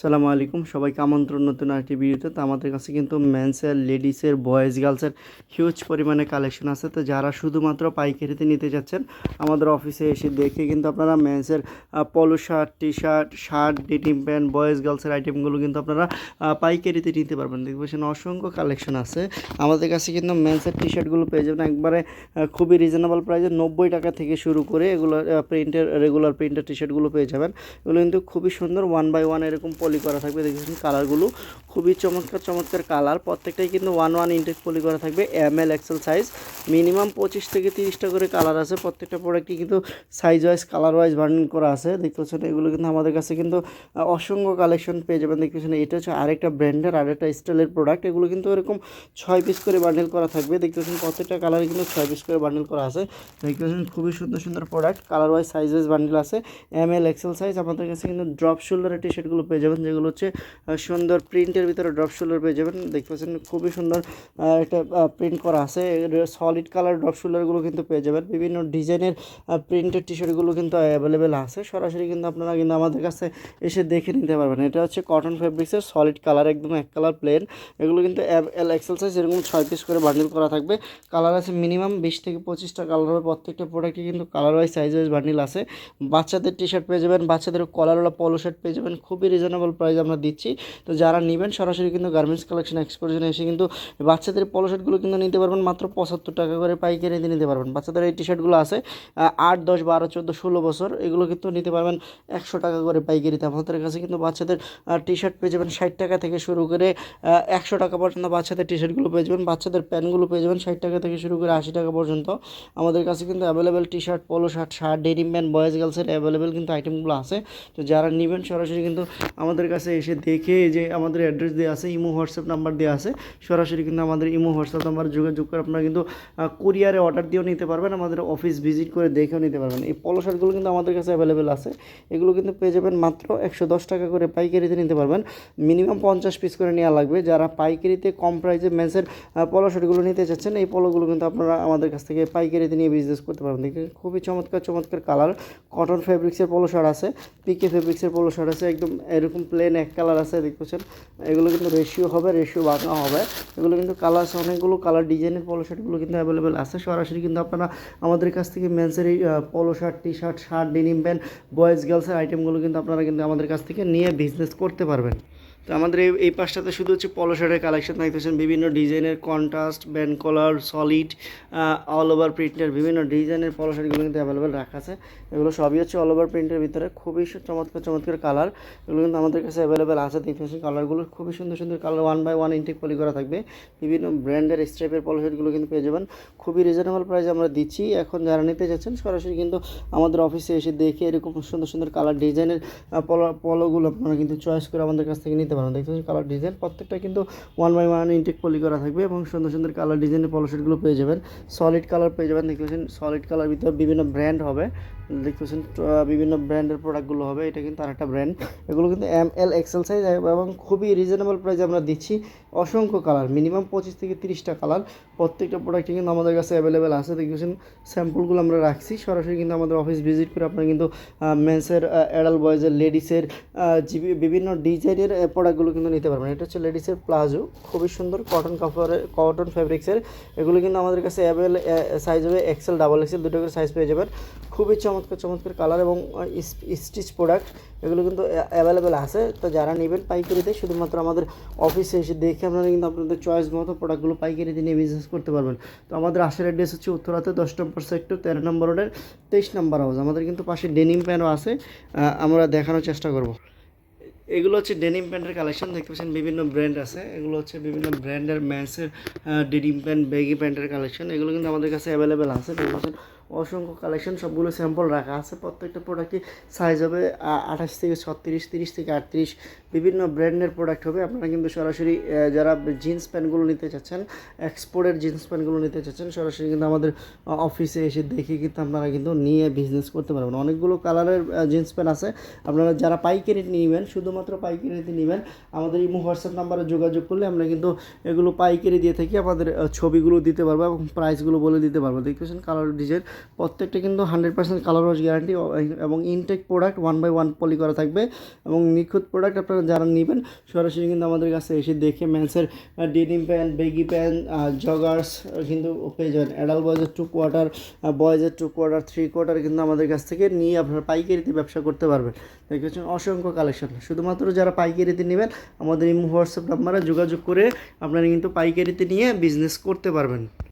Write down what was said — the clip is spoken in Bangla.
সালামু আলাইকুম। সবাইকে আমন্ত্রণ নতুন একটি ভিডিওতে। তো আমাদের কাছে কিন্তু মেন্সের লেডিসের বয়েজ গার্লসের হিউজ পরিমাণে কালেকশন আছে। তো যারা শুধুমাত্র পাইকারিতে নিতে যাচ্ছেন, আমাদের অফিসে এসে দেখে কিন্তু আপনারা মেন্সের polo shirt T shirt shirt denim pant boys গার্লসের আইটেমগুলো কিন্তু আপনারা পাইকারিতে নিতে পারবেন। দেখতে পাচ্ছেন অসংখ্য কালেকশন আছে। আমাদের কাছে কিন্তু মেন্সের টি শার্টগুলো পেয়ে যাবেন একবারে খুবই রিজনেবল প্রাইসে নব্বই টাকা থেকে শুরু করে এগুলো প্রিন্টের রেগুলার প্রিন্টের টি শার্টগুলো পেয়ে যাবেন। এগুলো কিন্তু খুবই সুন্দর ওয়ান বাই ওয়ান এরকম পলি করা থাকবে, দেখেছেন? কালারগুলো খুবই চমৎকার চমৎকার কালার প্রত্যেকটাই কিন্তু ওয়ান ওয়ান ইনটেক পলি করা থাকবে M L XL size minimum পঁচিশ থেকে তিরিশটা করে কালার আছে, প্রত্যেকটা প্রোডাক্টই কিন্তু সাইজ ওয়াইজ কালার ওয়াইজ বার্নিং করা আছে। দেখতে পাচ্ছেন, এগুলো কিন্তু আমাদের কাছে কিন্তু অসংখ্য কালেকশন পেয়ে যাবেন। দেখতে পাচ্ছেন, এটা হচ্ছে আরেকটা ব্র্যান্ডের, আরেকটা স্টাইলের প্রোডাক্ট এগুলো কিন্তু এরকম ছয় পিস করে বান্ডেল করা থাকবে। দেখতে পাচ্ছেন, প্রত্যেকটা কালারে কিন্তু ছয় পিস করে বান্ডেল করা আছে। দেখতে পাচ্ছেন, খুবই সুন্দর সুন্দর product colour wise size wise bundle আছে। এম এল এক্সেল সাইজ আমাদের কাছে কিন্তু ড্রপ শোল্ডারের টি শার্টগুলো পেয়ে যাবেন। যেগুলো হচ্ছে সুন্দর প্রিন্টের ভিতরে ড্রপ শোল্ডার পেয়ে যাবেন। দেখতে পাচ্ছেন, খুবই সুন্দর একটা প্রিন্ট করা আছে। সলিড কালার ড্রপ শোল্ডারগুলো কিন্তু পেয়ে যাবেন। বিভিন্ন ডিজাইনের প্রিন্টের টি শার্টগুলো কিন্তু অ্যাভেলেবেল আছে। সরাসরি কিন্তু আপনারা কিন্তু আমাদের কাছে এসে দেখে নিতে পারবেন। এটা হচ্ছে কটন ফেব্রিক্সের সলিড কালার একদম এক কালার প্লেন এগুলো কিন্তু এল, এক্সেল সাইজ এরকম ছয় পিস করে বান্ডিল করা থাকবে। কালার আছে মিনিমাম বিশ থেকে পঁচিশটা কালার হবে। প্রত্যেকটা প্রোডাক্টে কিন্তু colour wise size wise bundle আছে। বাচ্চাদের টি শার্ট পেয়ে যাবেন। বাচ্চাদের কলারওয়ালা পলো শার্ট পেয়ে যাবেন। খুবই রিজনেবল প্রাইস আমরা দিচ্ছি। তো যারা নেবেন, সরাসরি কিন্তু গার্মেন্টস কালেকশন এক্সপোর্শনে এসে কিন্তু বাচ্চাদের পলো শার্টগুলো কিন্তু নিতে পারবেন মাত্র পঁচাত্তর টাকা করে পাইকারিতে নিতে পারবেন। বাচ্চাদের এই টি শার্টগুলো আছে আট, দশ, বারো, চোদ্দ, ষোলো বছর, এগুলো কিন্তু নিতে পারবেন একশো টাকা করে পাইকারিতে। আমাদের কাছে কিন্তু বাচ্চাদের টি শার্ট পেয়ে যাবেন ষাট টাকা থেকে শুরু করে একশো টাকা পর্যন্ত বাচ্চাদের টি শার্টগুলো পেয়ে যাবেন, বাচ্চাদের প্যান্টগুলো পেয়ে যাবেন ষাট টাকা থেকে শুরু করে আশি টাকা পর্যন্ত। আমাদের কাছে কিন্তু available T shirt polo shirt shirt denim pant boys গার্লসের available কিন্তু আইটেমগুলো আছে। তো যারা নেবেন, সরাসরি কিন্তু আমাদের কাছে এসে দেখে যে আমাদের অ্যাড্রেস দেওয়া আছে, ইমো হোয়াটসঅ্যাপ নাম্বার দেওয়া আছে, সরাসরি কিন্তু আমাদের ইমো হোয়াটসঅ্যাপ নাম্বার যোগাযোগ করে আপনারা কিন্তু কুরিয়ারে অর্ডার দিয়েও নিতে পারবেন, আমাদের অফিস ভিজিট করে দেখেও নিতে পারবেন। এই পলো শার্টগুলো কিন্তু আমাদের কাছে অ্যাভেলেবেল আছে। এগুলো কিন্তু পেয়ে যাবেন মাত্র একশো দশ টাকা করে পাইকারিতে নিতে পারবেন। মিনিমাম পঞ্চাশ পিস করে নেওয়া লাগবে। যারা পাইকারিতে কম প্রাইসে মেন্সের পলো শার্টগুলো নিতে চাচ্ছেন, এই পলোগুলো কিন্তু আপনারা আমাদের কাছ থেকে পাইকারিতে নিয়ে বিজনেস করতে পারবেন। দেখতে খুবই চমৎকার চমৎকার কালার কটন ফেব্রিক্সের পলো শার্ট আছে পিকে ফেব্রিক্সের পলো শার্ট আছে, একদম এরকম প্লেন এক কালার আছে, দেখতে পাচ্ছেন? এগুলো কিন্তু রেশিও হবে রেশিও বাঁকা হবে। এগুলো কিন্তু কালার অনেকগুলো কালার ডিজাইনের পলো শার্টগুলো কিন্তু অ্যাভেলেবেল আছে। সরাসরি কিন্তু আপনারা আমাদের কাছ থেকে মেন্সের এই polo shirt T shirt shirt denim pant boys গার্লসের আইটেমগুলো কিন্তু আপনারা কিন্তু আমাদের কাছ থেকে নিয়ে বিজনেস করতে পারবেন। তো আমাদের এই এই পাশটাতে শুধু হচ্ছে পলো শার্টের কালেকশন দেখতেছেন বিভিন্ন ডিজাইনের contrast band collar solid all over প্রিন্টের বিভিন্ন ডিজাইনের পলো শার্টগুলো কিন্তু অ্যাভেলেবেল রাখা আছে। এগুলো সবই হচ্ছে অল ওভার প্রিন্টের ভিতরে। খুবই চমৎকার চমৎকার কালার এগুলো কিন্তু আমাদের কাছে অ্যাভেলেবেল আছে দেখতেছেন কালারগুলো খুবই সুন্দর সুন্দর colour one by one intact poly করা থাকবে। বিভিন্ন ব্র্যান্ডের স্ট্রাইপের পলো শার্টগুলো কিন্তু পেয়ে যাবেন। খুবই রিজনেবল প্রাইসে আমরা দিচ্ছি। এখন যারা নিতে যাচ্ছেন, সরাসরি কিন্তু আমাদের অফিসে এসে দেখে এরকম সুন্দর সুন্দর কালার ডিজাইনের পলো পলোগুলো আপনারা কিন্তু চয়েস করে আমাদের কাছ থেকে নিতে পারেন দেখতে পাচ্ছেন কালার ডিজাইন প্রত্যেকটা কিন্তু one by one intact poly করা থাকবে এবং সুন্দর সুন্দর কালার ডিজাইনের পলো শার্টগুলো পেয়ে যাবেন। সলিড কালার পেয়ে যাবেন, দেখতে পাচ্ছেন সলিড কালার ভিতরে বিভিন্ন ব্র্যান্ড হবে। দেখতে পাচ্ছেন বিভিন্ন ব্র্যান্ডের প্রোডাক্টগুলো হবে, এটা কিন্তু আরেকটা ব্র্যান্ড এগুলো কিন্তু এম এল এক্সেল সাইজ এবং খুবই রিজনেবল প্রাইসে আমরা দিচ্ছি অসংখ্য কালার মিনিমাম পঁচিশ থেকে তিরিশটা কালার প্রত্যেকটা প্রোডাক্টই কিন্তু আমাদের কাছে অ্যাভেলেবেল আছে। দেখতেছেন স্যাম্পলগুলো আমরা রাখছি। সরাসরি কিন্তু আমাদের অফিস ভিজিট করে আপনারা কিন্তু মেন্সের অ্যাডাল বয়েজের লেডিসের বিভিন্ন ডিজাইনের প্রোডাক্টগুলো কিন্তু নিতে পারবেন। এটা হচ্ছে লেডিসের প্লাজো খুবই সুন্দর কটন কাপড়ের কটন ফ্যাব্রিক্সের এগুলো কিন্তু আমাদের কাছে অ্যাভেল সাইজ হবে এক্সেল ডাবল এক্সেল দুটো করে সাইজ পেয়ে যাবেন। খুবই চমৎকার চমৎকার কালার এবং স্টিচ প্রোডাক্ট এগুলো কিন্তু অ্যাভেলেবেল আছে। তো যারা নেবেন পাইকারিতে, শুধুমাত্র আমাদের অফিসে এসে দেখে আপনারা কিন্তু আপনাদের চয়েস মতো প্রোডাক্টগুলো পাইকারিতে নিয়ে বিজনেস করতে পারবেন। তো আমাদের আসার অ্যাড্রেস হচ্ছে উত্তরাতে দশ নম্বর সেক্টর তেরো নম্বর রোডের তেইশ নম্বর হাউস আমাদের কিন্তু পাশে ডেনিম প্যানও আছে। আমরা দেখানোর চেষ্টা করব। এগুলো হচ্ছে ডেনিম প্যান্টের কালেকশন দেখতে পাচ্ছেন বিভিন্ন ব্র্যান্ড আছে। এগুলো হচ্ছে বিভিন্ন ব্র্যান্ডের ম্যান্সের ডেনিম প্যান্ট বেগি প্যান্টের কালেকশন এগুলো কিন্তু আমাদের কাছে অ্যাভেলেবেল আছে। দেখতে পাচ্ছেন অসংখ্য কালেকশন সবগুলো স্যাম্পল রাখা আছে। প্রত্যেকটা প্রোডাক্টই সাইজ হবে আঠাশ থেকে ছত্রিশ, তিরিশ থেকে আটত্রিশ। বিভিন্ন ব্র্যান্ডের প্রোডাক্ট হবে। আপনারা কিন্তু সরাসরি যারা জিন্স প্যান্টগুলো নিতে চাচ্ছেন এক্সপোর্টের জিন্স প্যান্টগুলো নিতে চাচ্ছেন, সরাসরি কিন্তু আমাদের অফিসে এসে দেখে কিন্তু আপনারা কিন্তু নিয়ে বিজনেস করতে পারবেন। অনেকগুলো কালারের জিন্স প্যান্ট আছে। আপনারা যারা পাইকারি নেবেন, শুধুমাত্র পাইকারিতে নেবেন, আমাদের ইমো হোয়াটসঅ্যাপ নাম্বারে যোগাযোগ করলে আমরা কিন্তু এগুলো পাইকারি দিয়ে থাকি আমাদের ছবিগুলো দিতে পারব এবং প্রাইসগুলো বলে দিতে পারব। দেখতেছেন কালার ডিজাইন প্রত্যেকটা কিন্তু hundred percent colour wash guarantee এবং intact product one by one poly করা থাকবে এবং নিখুঁত প্রোডাক্ট আপনারা যারা নেবেন, সরাসরি কিন্তু আমাদের কাছে এসে দেখে ম্যান্সের denim pant baggy pant joggers কিন্তু পেয়ে যাবেন। অ্যাডাল বয়েজের টু কোয়ার্টার বয়েজের টু কোয়ার্টার থ্রি কোয়ার্টার কিন্তু আমাদের কাছ থেকে নিয়ে আপনারা পাইকারিতে ব্যবসা করতে পারবেন। দেখেছেন অসংখ্য কালেকশন শুধুমাত্র যারা পাইকারিতে নেবেন, আমাদের এই হোয়াটসঅ্যাপ নাম্বারে যোগাযোগ করে আপনারা কিন্তু পাইকারিতে নিয়ে বিজনেস করতে পারবেন।